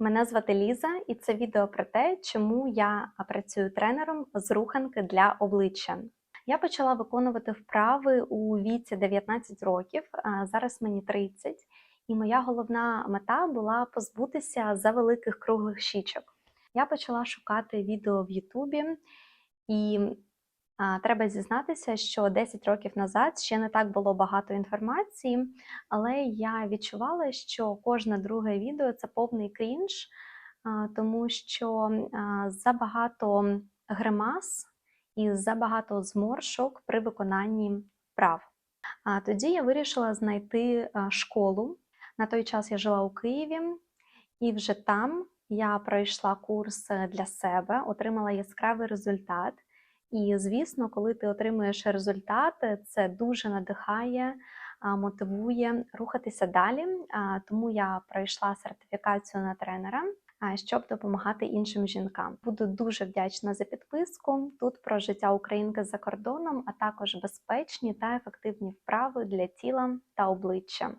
Мене звати Ліза, і це відео про те, чому я працюю тренером з руханки для обличчя. Я почала виконувати вправи у віці 19 років, зараз мені 30, і моя головна мета була позбутися завеликих круглих щічок. Я почала шукати відео в Ютубі, і треба зізнатися, що 10 років назад ще не так було багато інформації, але я відчувала, що кожне друге відео це повний крінж, тому що забагато гримас і забагато зморшок при виконанні вправ. А тоді я вирішила знайти школу. На той час я жила у Києві, і вже там я пройшла курс е, для себе, отримала яскравий результат. І, звісно, коли ти отримуєш результат, це дуже надихає, мотивує рухатися далі. Тому я пройшла сертифікацію на тренера, щоб допомагати іншим жінкам. Буду дуже вдячна за підписку. Тут про життя українки за кордоном, а також безпечні та ефективні вправи для тіла та обличчя.